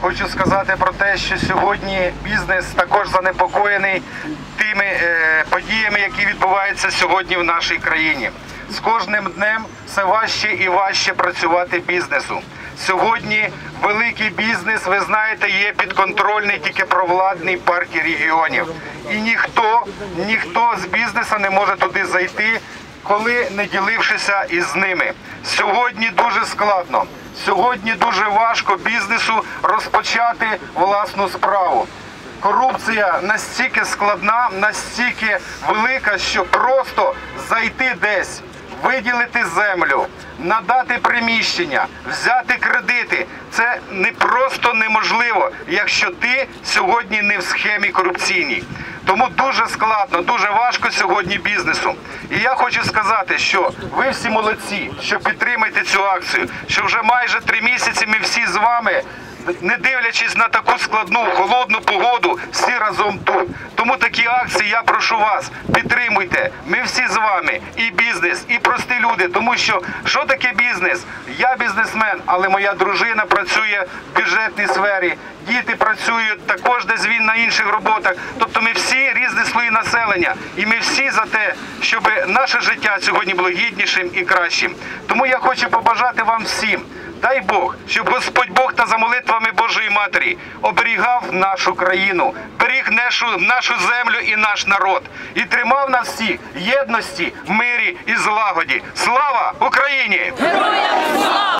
хочу сказати про те, що сьогодні бізнес також занепокоєний тими е, подіями, які відбуваються сьогодні в нашій країні. З кожним днем все важче і важче працювати бізнесу. Сьогодні великий бізнес, ви знаєте, є підконтрольний тільки провладній партії регіонів. І ніхто, ніхто з бізнесу не може туди зайти, коли не ділившися із ними. Сьогодні дуже складно. Сьогодні дуже важко бізнесу розпочати власну справу. Корупція настільки складна, настільки велика, що просто зайти десь, виділити землю, надати приміщення, взяти кредити. Це не просто неможливо, якщо ти сьогодні не в схемі корупційній. Тому дуже складно, дуже важко сьогодні бізнесу. І я хочу сказати, що ви всі молодці, що підтримуєте цю акцію, що вже майже три місяці ми всі з вами не дивлячись на таку складну холодну погоду, всі разом тут. Тому такі акції я прошу вас, підтримуйте. Ми всі з вами, і бізнес, і прості люди. Тому що що таке бізнес? Я бізнесмен, але моя дружина працює в бюджетній сфері. Діти працюють також десь він на інших роботах. Тобто ми всі різні слої населення, і ми всі за те, щоб наше життя сьогодні було гіднішим і кращим. Тому я хочу побажати вам всім. Дай Бог, щоб Господь Бог та за молитвами Божої Матері оберігав нашу країну, беріг нашу, нашу землю і наш народ і тримав нас всіх єдності, мирі і злагоді. Слава Україні! Героям слава!